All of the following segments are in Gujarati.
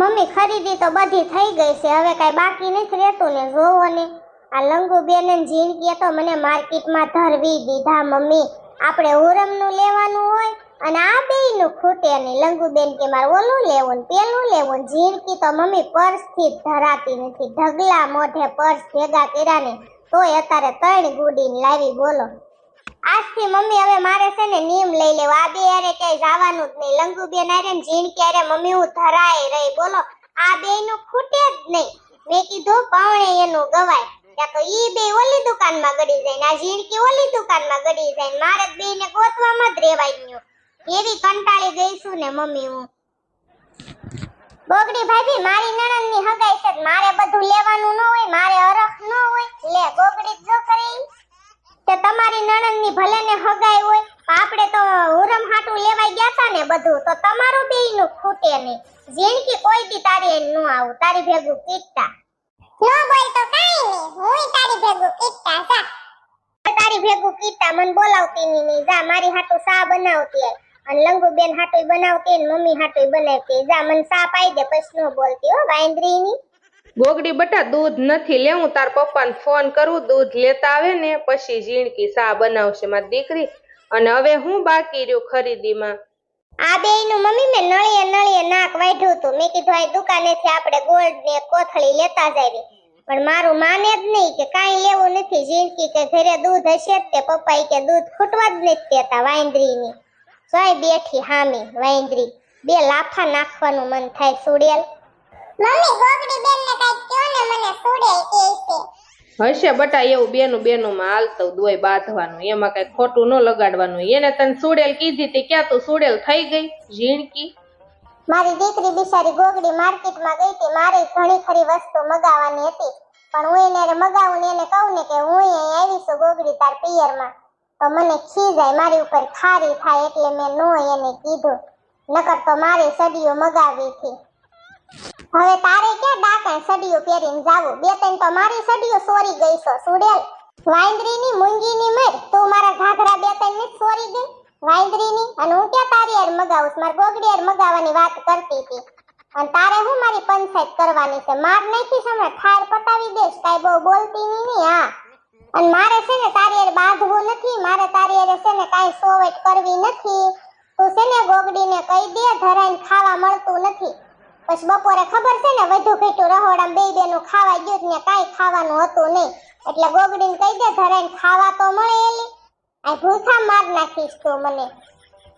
મમ્મી ખરીદી તો બધી થઈ ગઈ છે. હવે કાંઈ બાકી નથી રહેતું ને જોવો ને આ લંગુ બેન ને જીણકીએ તો મને માર્કેટમાં ધરવી દીધા મમ્મી. આપણે ઉરમનું લેવાનું હોય અને આ બેયનું ખૂટે નહીં લંગુ બેન કે મારે ઓલું લેવું ને પેલું લેવું જીણકી તો મમ્મી પર્સથી ધરાતી નથી. ઢગલા મોઢે પર્સ ભેગા કર્યા ને તોય અત્યારે ત્રણ ગુડીને લાવી બોલો. આજથી મમ્મી હવે મારે છે ને નિયમ લઈ લેવો. આ બે યારે ક્યાંય જવાનું જ નહીં. લંગુ બેન હારે ને જીણ ક્યારે મમ્મી હું ધરાય રહી? બોલો, આ બે નું ખૂટે જ નહીં. મેં કીધું પાવણે એનું ગવાય. ત્યાં તો ઈ બે ઓલી દુકાનમાં ગડી જાય ને આ ઝીણકી ઓલી દુકાનમાં ગડી જાય મારે બે ને ગોતવામાં જ રેવાય ગયું. એવી કંટાળી ગઈ છું ને મમ્મી હું. બોગડી ભાભી, મારી નણંદની હગાઈ છે મારે બધું લેવાનું ન હોય, મારે અરખ ન હોય. લે, બોગડી જ કરે. તે તમારી નણંદની ભલે ને હગાઈ હોય પણ આપણે તો હુરમ હાટું લેવાઈ ગયા હતા ને બધું તો તમારું બેયનું ખૂટે નહીં. જિંદગી કોઈ દી તારી ન આવું તારી ભેગું કીટતા. નો બોલ તો કાઈ નહીં હું તારી ભેગું કીટતા જા. તારી ભેગું કીટા મને બોલાવતી ની નહીં જા મારી હાટું સા બનાવતી આય. અને લંગુ બેન હાટું બનાવતી ને મમ્મી હાટું બનાવતી જા મને સા પાઈ દે પછી નો બોલતી હો વાંદરી ની ગોગડી બટા દૂધ નથી લેવું, તાર પપ્પાને ફોન કરું, દૂધ લેતા આવે ને પછી ઝીણકી સા બનાવશે મારી દીકરી. અને હવે હું બાકી રહ્યું ખરીદીમાં? આ બેયનું મમ્મી મેં નળીએ નળીએ નાક વાઢ્યું હતું. મેં કીધું આ દુકાનેથી આપણે ગોલ્ડ ને કોથળી લેતા જાવી. પણ મારું માને જ નહીં કે કાંઈ લેવું નથી. જીણકી કે ઘરે દૂધ હશે જ તે પપ્પા કે દૂધ ખૂટવા જ નથી દેતા વાંદરીની. સોય બેઠી હામી વાંદરી. બે લાફા નાખવાનું મન થાય સુડેલ. મમ્મી ગોગડી બેન ને કઈ કયો ને મને સુડે કે છે. હશે બટા એવું બેનું માં હાલતું દોય બાંધવાનું એમાં કઈ ખોટું ન લગાડવાનું. એને તને સુડેલ કીધી તી ક્યાં તું સુડેલ થઈ ગઈ? ઝીણકી? મારી દીકરી બિચારી ગોગડી માર્કેટમાં ગઈ હતી મારે ઘણી ખરી વસ્તુ મગાવવાની હતી. પણ હું એને મગાવું ને એને કહું ને કે હું અહીં આવી છું ગોગડી તાર પિયરમાં. તો મને ખી જાય મારી ઉપર ખારી થાય એટલે મેં નો એને કીધું. નકર તો મારે સડીઓ મગાવી હતી. હવે તારે કે ડાકણ સડીઓ પહેરીને જાવું? બે ત્રણ તો મારી સડીઓ સોરી ગઈ છો, સુડેલ. વાંદરીની મૂંગીની મર, તું મારા ઘાઘરા બે ત્રણની સોરી ગઈ? વાંદરીની? અને હું ક્યાં તારી યાર મગાવું? મારે ગોગડી યાર મગાવવાની વાત કરતી હતી. અને તારે હું મારી પંચાયત કરવાની છે? માર નાખીશ હમણાં, ઠાર પતાવી દેશ કાંઈ બહુ બોલતી ની હા. અને મારે છે ને તારી યાર બાંધવું નથી, મારે તારી યાર છે ને કાંઈ સોવેટ કરવી નથી. તું છે ને ગોગડીને કહી દે, ધરાઈને ખાવા મળતું નથી. પછી બપોરે ખબર છે ને, વધુ ઘેટું રહોડામાં બે બેનું ખાવા ગયું ને કાંઈ ખાવાનું હતું નહીં. એટલે ગોગડીને કહી દે ધરાઈને ખાવા તો મળે એલી. આ ભૂખા માર નાખીશ તું મને.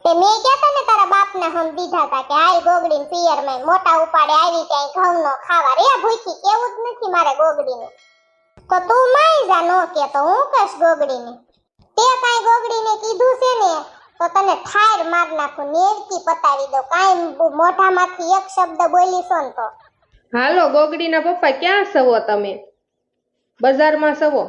તે મેં કહેતા ને, તારા બાપને હમ દીધા હતા કે આય ગોગડીને પિયરમાં મોટા ઉપાડે આવી ત્યાં ઘઉંનો ખાવા. રે ભૂખી, કેવું જ નથી મારે ગોગડીને. તો તું માઈ જા, નો કે હું કશ ગોગડીને. તે કાંઈ ગોગડીને કીધું છે ને તો ઠાર માર નાખું, નેરકી પતાવી દો કાંઈ મોઢામાંથી એક શબ્દ બોલીશો તો. હાલો, ગોગડીના પપ્પા ક્યાં સવો તમે? બજારમાં સવો?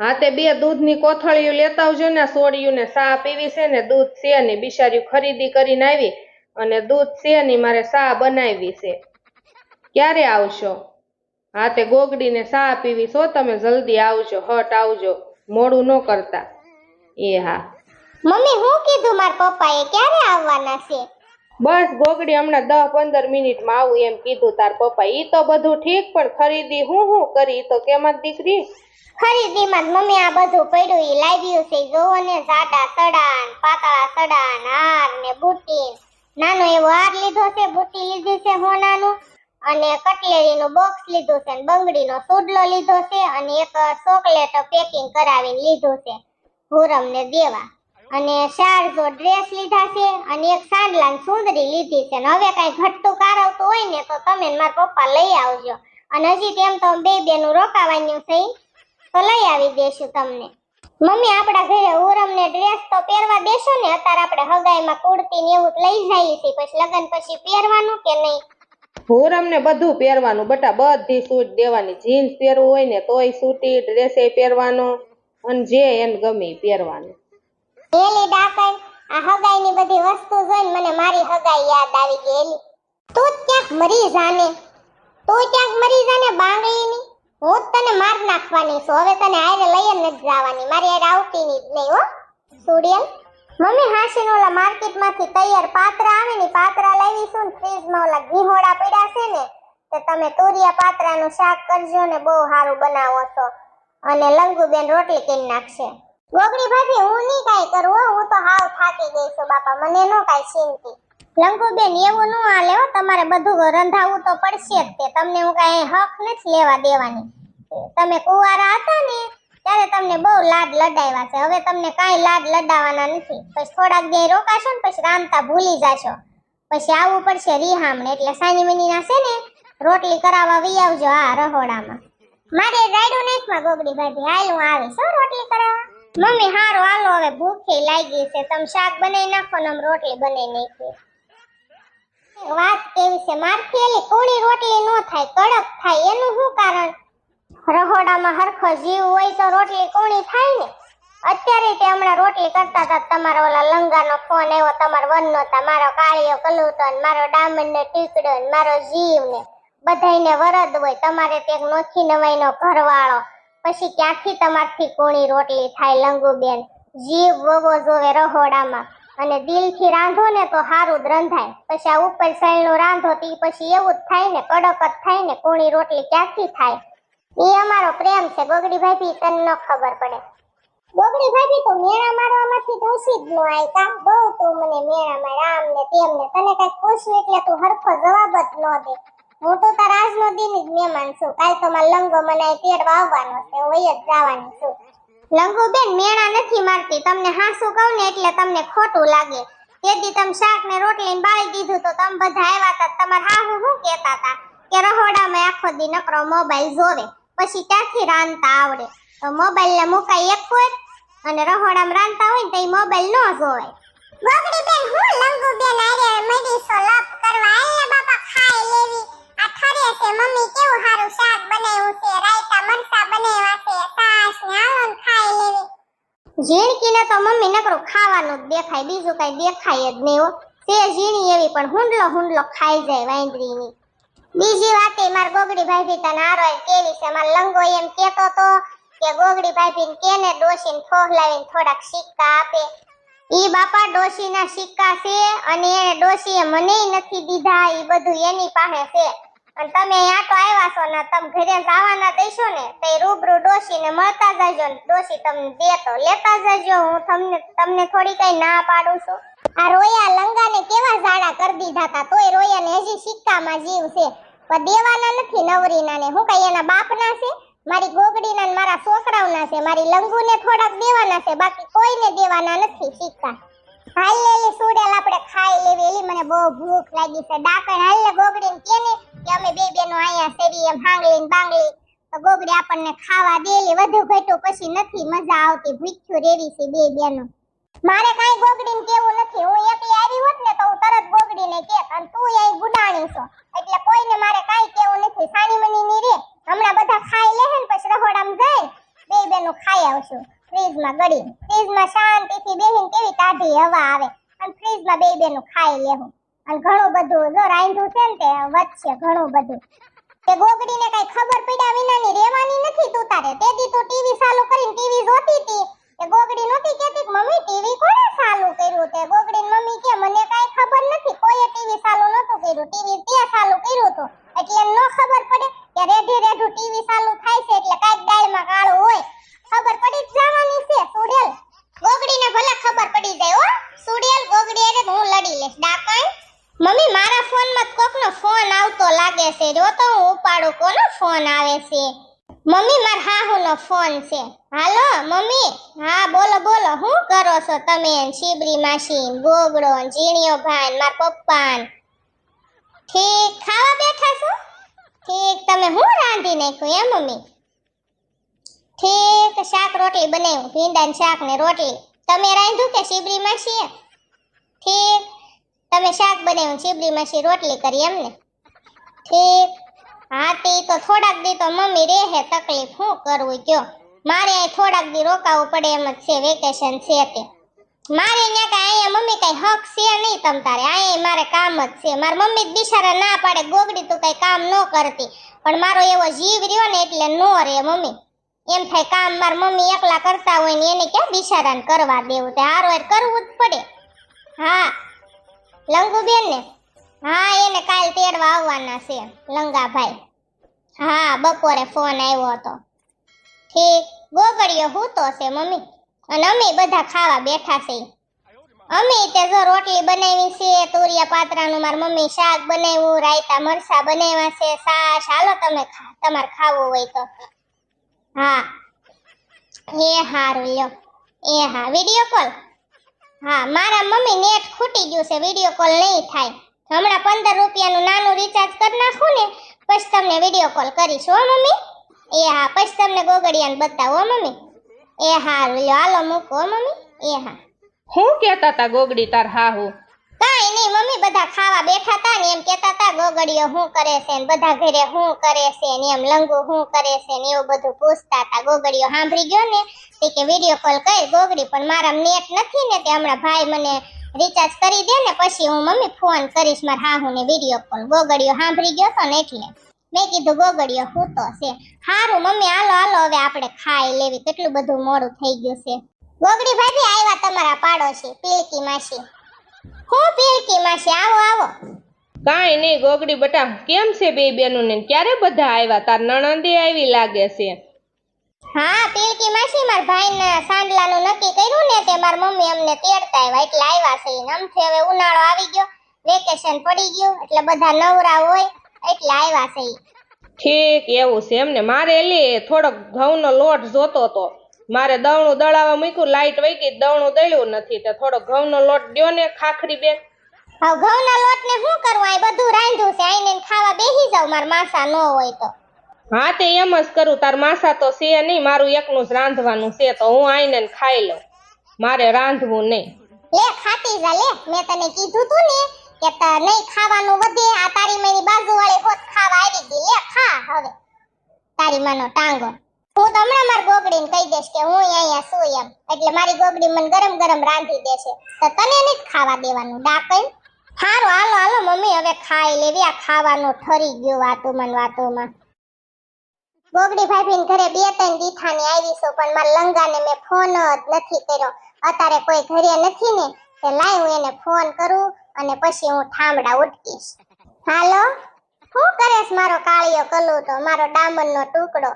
હા તે બે દૂધની કોથળીઓ લેતા આવજો ને સોડિયું ને સા પીવી છે ને, દૂધ છે ને બિચારી ખરીદી કરીને આવી અને દૂધ છે ને મારે સા બનાવી છે. ક્યારે આવશો? હા તે ગોગડીને સા પીવી છો તમે, જલ્દી આવજો, હટ આવજો, મોડું ન કરતા. એ હા. મમ્મી હું કીધું માર પપ્પાએ ક્યારે આવવાના છે? બસ ગોગડી હમણાં દસ પંદર મિનિટમાં આવું એમ કીધું તાર પપ્પા ઈ તો બધું ઠીક પણ ખરીદી હું હું કરી? તો કેમાં દીકરી? ખરીદીમાં મમ્મી આ બધું પડ્યું. ઈ લાવ્યું છે જોવો ને જાડા સડાન પાતળા સડાન હાર ને બુટી. નાનો એવો હાર લીધો છે બુટી લીધી છે હોનાનું. અને કટલેરીનું બોક્સ લીધું છે અને બંગડીનો સુડલો લીધો છે અને એક ચોકલેટ પેકિંગ કરાવીને લીધું છે. હુરમને દેવા. અને ચાર જો ડ્રેસ લીધા છે અને એક સાંડલાન સુંદરી લીધી છે. અને હવે કઈ ઘટતું કારવતું હોય ને તો તમે મારા પપ્પા લઈ આવજો. અને હજી તેમ તો બે બેનું રોકાવાનું છે તો લઈ આવી દેશું તમને. મમ્મી, આપણા ઘરે ઉરમ ને ડ્રેસ તો પહેરવા દેશો ને. અત્યારે આપણે હગાઈમાં કુર્તી ને એવું લઈ જઈએ છીએ. પછી લગન પછી પહેરવાનું કે નહીં? હુરમ ને બધું પહેરવાનું. બટા બધી સૂટ દેવાની. જીન્સ પહેરવું હોય ને તોય સૂટી ડ્રેસે પહેરવાનો. અને જે એને ગમે પહેરવાનું. એલી ડાકણ, આ હગાઈની બધી વસ્તુ જોઈને મને મારી હગાઈ યાદ આવી ગઈ તું ક્યાંક મરી જાને. તું ક્યાંક મરી જાને બાંગડીની હું જ તને માર નાખવાની છું. હવે તને આયરે લઈ જ નથી જવાની. મારી આયરે આવતી ની જ નહીં હો. સુડિયલ મમ્મી હાસીન ઓલા માર્કેટમાંથી તૈયાર પાત્રા આવે ને પાત્રા લાવી છું ને ફ્રીજમાં ઓલા ઘીહોડા પડ્યા છે ને, તો તમે તુરિયા પાત્રાનું શાક કરજો ને બહુ સારું બનાવો છો. અને લંગુબેન રોટલી કરી નાખશે. ગોગડી ભાભી, હું નહીં કાઈ કરું હું. તો હાવ થાકી ગઈ છું, બાપા. મને નો કાઈ ચિંતી લંકુબેન એવું નો હો. તમારે બધું રંધાવવું તો પડશે જ તે. તમને હું કાંઈ હક નથી લેવા દેવાની. તમે કુવારા હતા ને, ત્યારે તમને બહુ લાડ લડાવ્યા છે. હવે તમને કાંઈ લાડ લડાવવાના નથી. પછી થોડાક દે રોકાશો ને, પછી રામતા ભૂલી જાશો. પછી આવવું પડશે રીહામણે. એટલે સાની મનીના છે ને, રોટલી કરાવવા વી આવજો આ રહોડામાં. મારે રાયડું નાખમાં ગોગડી ભાભી. હાલ હું આવીશ રોટલી કરાવવા. મમ્મી, હારું, હાલો, હવે ભૂખી લાગી છે. તમે શાક બનાવી નાખો ને રોટલી બનાવી નાખીએ વાત કેવી છે? મારથી એલી કોળી રોટલી નો થાય, કડક થાય. એનું શું કારણ? રહોડામાં હરખો જીવ હોય તો રોટલી કોણી થાય ને? અત્યારે તે હમણાં રોટલી કરતા હતા. તમારો ઓલા લંગાનો ફોન આવ્યો, તમારો વનનો તા, મારો કાળિયો કલુતો ને મારો ડામંડ ને ટીકડો ને મારો જીવ ને બધાને વરદ હોય, તમારે તે નોખી નવાઈનો ઘરવાળો. પછી ક્યાંથી તમારથી કોણી રોટલી થાય લંગુબેન. જીવ વવો જોવે રહોડામાં. અને દિલથી રાંધો ને તો સારું રંધાય. પછી આ ઉપર સળનું રાંધો તી પછી એવું જ થાય ને, કડક જ થાય ને, કોણી રોટલી ક્યાંથી થાય? એ અમારો પ્રેમ છે, ગોગડી ભાભી તને ન ખબર પડે. ગોગડી ભાભી તો મેળા મારવામાંથી તો જ ન આઈ કા બહુ તું મને મેળા રામ ને તેમ ને તને કઈ પૂછ્યું એટલે તું હરખો જવાબ જ ન દે. હું તો તાર આજનો દિન જ મહેમાન છું. કાલ તો માર લંગો મનાય તેડવા આવવાનો છે. હું જ જવાની છું. લંગુ બેન મેણા નથી મારતી. તમને હાસું કહું ને એટલે તમને ખોટું લાગે. તેથી તમે શાક ને રોટલી બાળી દીધું તો તમે બધા આવ્યા હતા તમારા હાહુ હું કહેતા હતા કે રહોડામાં આખો દી નકરો મોબાઈલ જોવે. પછી ત્યાંથી રાંધતા આવડે. તો મોબાઈલ ને મુકાય એક કોઈ અને રહોડામાં રાંધતા હોય ને તો એ મોબાઈલ ન જોવાય ગોગડી બેન હું લંગુ બેન આરે મરી સો લપ કરવા આલે બાપા ખાઈ લેવી. ઠરે છે તો મમ્મી નકરું ખાવાનું દેખાય, બીજું કઈ દેખાય જ નહીં હો. ઝીણી એવી, પણ હુંડલો હુંડલો ખાઈ જાય વાંદરીની. બીજી વાત એ માર ગોગડી ભાભી તને આરો કેવી છે, માર લંગો એમ કેતો તો કે ગોગડી ભાભી કેને ડોશીને ફોહલાવીને થોડાક સિક્કા આપે. ઈ બાપા ડોશીના સિક્કા છે, અને એને ડોશીએ મને નથી દીધા, ઈ બધું એની પાસે છે. અને તમે અહીંયા તો આવ્યા છો ને, તમે ઘરે જવાના દઈશો ને, તો એ રૂબરૂ ડોશીને મળતા જજો ને. ડોશી તમને દે લેતા જજો, હું તમને તમને થોડી કઈ ના પાડું છું. આ રોયા લંગાને કેવા ઝાડા કરી દીધા હતા તોય રોયાને હજી સિક્કામાં જીવ છે. પણ દેવાના નથી નવરીના ને હું કઈ એના બાપના છે? મારી ગોગડીના ને મારા છોકરાઓના છે, મારી લંગુને થોડાક દેવાના છે, બાકી કોઈને દેવાના નથી સિક્કા. હાલ લેલી સુડેલ આપણે ખાઈ લેવી. એલી મને બહુ ભૂખ લાગી છે. ડાકણ હાલ ગોગડીને કેને કે અમે બે બેનો અહીંયા સેરી એમ હાંગલી ને બાંગલી તો ગોગડી આપણને ખાવા દેલી વધુ ઘટ્યું પછી નથી મજા આવતી. ભૂખ્યું રેવી છે બે બેનો. મારે કાંઈ ગોગડીને કેવું નથી. હું એકલી આવી હોત ને તો હું તરત ગોગડીને કેત. અને તું એ ગુડાણી છો. એટલે કોઈને મારે કાઈ કેવું નથી. સાની મની ની રે. હમણાં બધા ખાઈ લે ને પછી રહોડામાં જઈ બે બેનું ખાઈ આવશું. ફ્રીજમાં ગળી. ફ્રીજમાં શાંતિથી બેહીને કેવી તાઢી હવા આવે. અને ફ્રીજમાં બે બેનું ખાઈ લેવું. અને ઘણું બધું જો રાંધું છે ને તે વધશે ઘણું બધું. તે ગોગડીને કઈ ખબર પડ્યા વિનાની રહેવાની નથી તું તારે. તે દી તું ટીવી ચાલુ કરીને ટીવી જોતી હતી તે ગોગડી નહોતી કહેતી કે મમ્મી ટીવી કોણે ચાલુ કર્યું તે ગોગડી મમ્મી કે મને કાઈ ખબર નથી કોઈએ ટીવી ચાલુ નહોતું કર્યું ટીવી તે ચાલુ કર્યું હતું એટલે ન ખબર પડે કે રેઢે રેઢું ટીવી ચાલુ થાય છે એટલે કાંઈક દાળમાં કાળું હોય ખબર પડી જ જવાની છે સુડેલ ગોગડીને ભલે ખબર પડી જાય હો સુડેલ ગોગડી અરે હું લડી લઈશ ડાકણ મમ્મી મારા ફોનમાં કોકનો ફોન આવતો લાગે છે જો તો હું ઉપાડું કોનો ફોન આવે છે મમ્મી માર હાહુનો ફોન છે હાલો મમ્મી હા બોલો બોલો શું કરો છો તમે શીબરી માસી ગોગડો ને ઝીણીયો ભાઈ, માર પપ્પા ઠીક, ખાવા બેઠા છો? ઠીક, તમે હું રાંધી નાખ્યું એમ મમ્મી? ઠીક, શાક રોટલી બનાવ્યું ભીંડા શાક ને રોટલી. તમે રાંધ્યું કે શીબરી માછી ઠીક, તમે શાક બનાવ્યું શીબરી માસી રોટલી કરી એમને. ઠીક, હા, તે તો થોડાક દી તો મમ્મી રહે તકલીફ શું કરવું કયો? મારે અહીં થોડાક દી રોકાવું પડે એમ જ છે, વેકેશન છે તે. મારે અહીંયા કાંઈ અહીંયા મમ્મી કાંઈ હક છે નહીં તમ તારે. અહીંયા મારે કામ જ છે. મારી મમ્મી જ બિચારા ના પાડે, ગોગડી તું કાંઈ કામ ન કરતી. પણ મારો એવો જીવ રહ્યો ને એટલે નો રે મમ્મી. એમ થાય કામ મારી મમ્મી એકલા કરતા હોય ને એને ક્યાં બિચારાને કરવા દેવું? તે હારો કરવું જ પડે. હા લંગુ બેન ને? હા, એને કાલ તેડવા આવવાના છે, લંગાભાઈ. હા, બપોરે ફોન આવ્યો હતો. ઠીક ગોગળીઓ હૂતો છે મમ્મી. અને અમે બધા ખાવા બેઠા છે અમે તે જો રોટલી બનાવી છે, તુરિયા પાત્રાનું, માર મમ્મી શાક બનાવ્યું, રાયતા મરસા બનાવ્યા છે, સાસ. હાલો તમે તમારે ખાવું હોય તો. હા. એ હારું, લ્યો. એ હા, વીડિયો કોલ? હા, મારા મમ્મી નેટ ખૂટી ગયું છે, વીડિયો કોલ નહીં થાય. હમણાં પંદર રૂપિયાનું નાનું રિચાર્જ કરી નાખું ને, પછી તમને વીડિયો કોલ કરીશ, હો મમ્મી? એ હા, પછી તમને ગોગડિયાને બતાવો મમ્મી. એ હારું લ્યો હાલો મૂકો હો મમ્મી. એ હા હું કહેતા તા ગોગડી તાર હાહુ? કાંઈ નહીં મમ્મી બધા ખાવા બેઠા હતા ને એમ કહેતા હતા ગોગડીઓ શું કરે છે ને બધા ઘરે શું કરે છે ને એમ લંગુ શું કરે છે ને એવું બધું પૂછતા તા. ગોગડીઓ સાંભળી ગયો ને તે કે વીડિયો કોલ કરી ગોગડી પણ મારા નેટ નથી ને તે હમણાં ભાઈ મને રિચાર્જ કરી દે ને પછી હું મમ્મી ફોન કરીશ મારા હાહુને વીડિયો કોલ ગોગડીઓ સાંભળી ગયો તો ને એટલે. મેં કીધું ગોગડીઓ હું તો છે. હારું મમ્મી હાલો હાલો હવે આપણે ખાઈ લેવી. કેટલું બધું મોડું થઈ ગયું છે. ગોગડી ભાભી આવ્યા તમારા પાડોશી પીલકી માસી. હું પીલકી માસી? આવો આવો. કાંઈ નહીં ગોગડી બટા કેમ છે બે બેનું ને ક્યારે બધા આવ્યા તાર નણંદે આવી લાગે છે. હા પીલકી માસી માર ભાઈને સાંડલાનું નક્કી કર્યું ને તે માર મમ્મી અમને તેડતા આવ્યા એટલે આવ્યા છે. આમથી હવે ઉનાળો આવી ગયો વેકેશન પડી ગયું એટલે બધા નવરા હોય. એટલે આવ્યા છે ઠીક એવું છે એમને. મારે લી થોડોક ઘઉંનો લોટ જોતો તો. મારે દવણું દળાવવા મૂક્યું લાઈટ વૈકી દવણું દળ્યું નથી. તો થોડો ઘઉંનો લોટ દ્યો ને ખાખરી બેન. હવે ઘઉંના લોટને શું કરવું? આ બધું રાંધ્યું છે. આઈને ખાવા બેસી જાવ માર માસા ન હોય તો. હા તે એમ જ કરું. તાર માસા તો છે નહીં. મારું એકનું જ રાંધવાનું છે તો હું આઈને ખાઈ લઉં. મારે રાંધવું નહીં. લે ખાતી જા લે. મેં તને કીધું તું ને કે ત- નહીં ખાવાનું વધે, આ તારી મેની બાજુ વાળી હોત ખાવા આવી ગઈ. લે ખા હવે. તારી માનો ટાંગો. હું તો હમણાં ગોગડીને કહી દઈશ કે હું અહીંયા છું એમ. એટલે મારી ગોગડી મને ગરમ ગરમ રાંધી દેશે તો તને નહીં ખાવા દેવાનું, ડાકણ. હારું, હાલો હાલો, મમ્મી, હવે ખાઈ લેવી. આ ખાવાનું ઠરી ગયું વાતુમાં વાતુમાં. ગોગડી ભાભી ઘરે બે ત્રણ દીઠાની આવી છું, પણ મારા લંગાને મેં ફોન જ નથી કર્યો. અત્યારે કોઈ ઘરે નથી ને, તે લાય હું એને ફોન કરું. અને પછી હું ઠામડા ઉટકીશ. હાલો? શું કરેશ મારો કાળિયો કલું તો? મારો ડામરનો ટુકડો.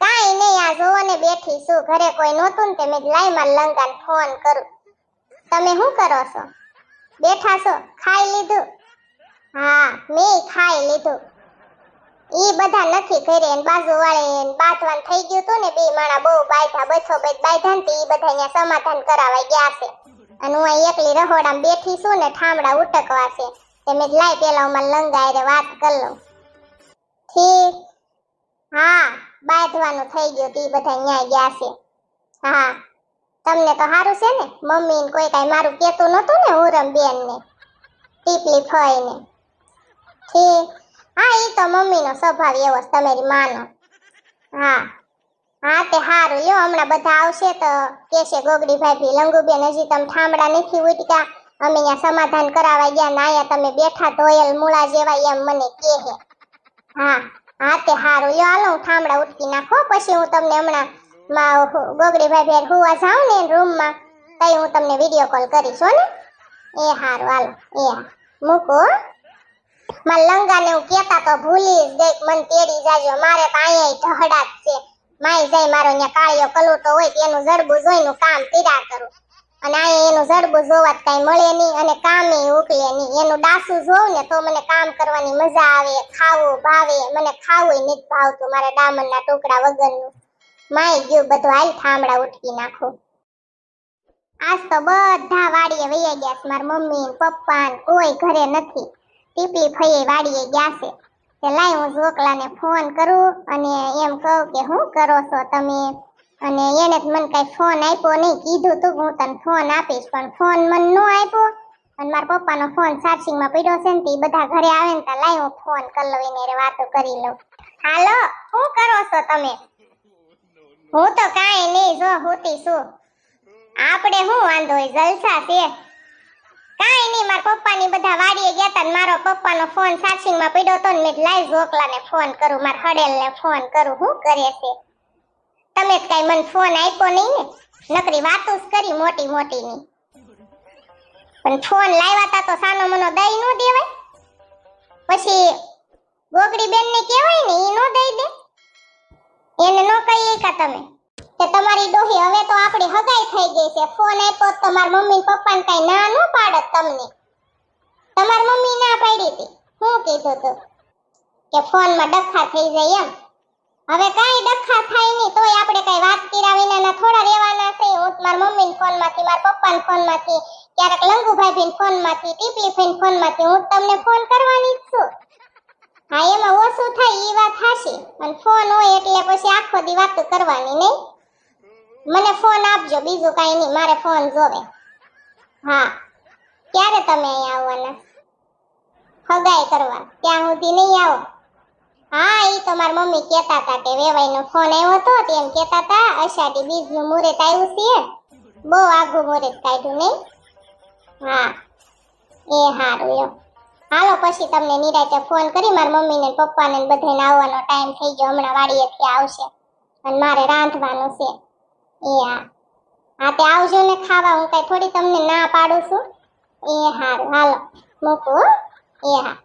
કાંઈ નહીં, આ જોવાને બેઠી છું. ઘરે કોઈ નહોતું ને તે મેં લાઈમાં લંગાન ફોન કરું. તમે શું કરો છો? બેઠા છો? ખાઈ લીધું? હા, મેં ખાઈ લીધું. ઈ બધા નથી ઘરે ને બાજુ વાળે બાંધવાન થઈ ગયું હતું ને, બે માણા બહુ બાયધા બેટ બાયધા ને ઈ બધા અહીંયા સમાધાન કરાવવા ગયા છે. અને હું એકલી રહોડામાં બેઠી છું ને ઠામડા ઉટકવા છે. તે મેં લાય પેલા હું મારા લંગા હારે વાત કરી લઉં. ઠીક. હા, બાંધવાનું થઈ ગયું તે, બધા ન્યાય ગયા છે. હા. તમને તો સારું છે ને? મમ્મી ને કોઈ કાંઈ મારું કહેતું નહોતું ને હુરમ બેન ને ટીપલી ફઈ ને ઠીક. હા એ તો મમ્મીનો સ્વભાવ એવો છે, તમારી માનો. હા. હા, તે હારું. લ્યો, હમણાં બધા આવશે તો કેશે ગોગડી ભાભી લંગુબેન, હજી તમે ઠામડા નથી ઉટક્યા અમે અહીંયા સમાધાન કરાવવા ગયા ને અહીંયા તમે બેઠા ધોયેલ મૂળા જેવા એમ મને કહે હા હા, તે હારું. લ્યો, હાલો, હું ઠામડા ઉટકી નાખો પછી હું તમને હમણાં માં ગોગડીભાઈ ગોગડી ભાભી હુવા જાઉં ને રૂમમાં, તઈ હું તમને વીડિયો કોલ કરીશ, હો ને? એ હારું, હાલો, એ હા મૂકો, હો. મારા લંગાને હું કેતા તો ભૂલી જ ગઈ મન તેડી જાજો. મારે તો અહીંયા ઢહડા જ છે. માય જાય, મારો ન્યા કાળિયો કલોટો હોય તેનું જડબું જોઈનું કામ પીડા કરું. અને આ એનું જડબું જોવા જ કાંઈ મળે નહીં અને કામે ઉકલે નહીં. એનું ડાસું જોઉં ને તો મને કામ કરવાની મજા આવે, ખાવું ભાવે, મને ખાવું નથી ભાવતું મારા ડામરના ટુકડા વગરનું. માય ગયું, બધું હાલ થાંભળા ઉટકી નાખું. આજ તો બધા વાડીએ વૈયા ગયા મારા મમ્મી પપ્પા કોઈ ઘરે નથી. ટીપલી ફઈએ વાડીએ ગયા છે. તે લાય હું ઝોકલાને ફોન કરું અને એમ કહું કે હું કરો છો તમે? અને એને મને કઈ ફોન આપ્યો નહીં. કીધું તું હું તને ફોન આપીશ, પણ ફોન મને ન આપ્યો. અને મારા પપ્પાનો ફોન ચાર્જિંગમાં પડ્યો છે ને તે બધા ઘરે આવે ને તો લાય હું ફોન કરી લઉં, એને વાતો કરી લઉં. હાલો શું કરો છો તમે? હું તો કાંઈ નહીં, જો હોતી છું આપણે શું વાંધો હોય, જલસા છે. કાંઈ નહીં, મારા પપ્પાની બધા વાડીએ ગયા તા મારો મારો પપ્પાનો ફોન ચાર્જિંગમાં પડ્યો તો ને મેં લાઈ ઝોકલાને ફોન કરું, મારા હડેલને ફોન કરું હું કરે છે? તમે જ કાંઈ મને ફોન આપ્યો નહીં ને. નકરી વાતો જ કરી મોટી મોટીની. પણ ફોન લાવ્યા તા તો સાનો મનો દઈ ન દેવાય. પછી ગોગડી બેન ને કહેવાય ને, ઈ નો દઈ દે. એને નો કહીએ કા તમે. કે તમારી ડોહી હવે તો આપણી હગાઈ થઈ ગઈ છે. ફોન આપ્યો તમારા મમ્મી પપ્પાને કઈ ના ન પાડત તમને. તમારી મમ્મી ના પાડી હતી. હું કીધું તું કે ફોનમાં ડખા થઈ જાય એમ. હવે કઈ ડખા થાય નહીં, તોય આપણે કઈ વાત કર્યા વિનાના થોડા રહેવાના છે. હું મારા મમ્મી ફોનમાંથી, મારા પપ્પાના ફોનમાંથી, ક્યારેક લંગુભાઈ ફોનમાંથી ટીપલી ફેન ફોનમાંથી હું તમને ફોન કરવાની જ છું. હા, એમાં ઓછું થાય એ વાત હાશી અને ફોન હોય એટલે પછી આખો દી વાત કરવાની નહીં. મને ફોન આપજો, બીજું કાંઈ નહીં, મારે ફોન જોવે. હા, ક્યારે તમે અહીંયા આવવાના? હગાઈ કરવા, ત્યાં સુધી નહીં આવો? હા એ તો મારી મમ્મી કહેતા હતા કે વેવાઈનો ફોન આવ્યો હતો, તે એમ કહેતા હતા, અષાઢી બીજનું મુહૂર્ત આવ્યું છે. બહુ આઘું મુહૂર્ત કાઢ્યું નહીં? હા, એ હારું, એમ. હાલો, પછી તમને નિરાતે ફોન કરી, મારા મમ્મીને પપ્પાને બધાને આવવાનો ટાઈમ થઈ ગયો, હમણાં વાડીએથી આવશે. અને મારે રાંધવાનું છે. એ હા હા તે આવજો ને ખાવા, હું કઈ થોડી તમને ના પાડું છું. એ હારું, હાલો. મૂકું એ હા.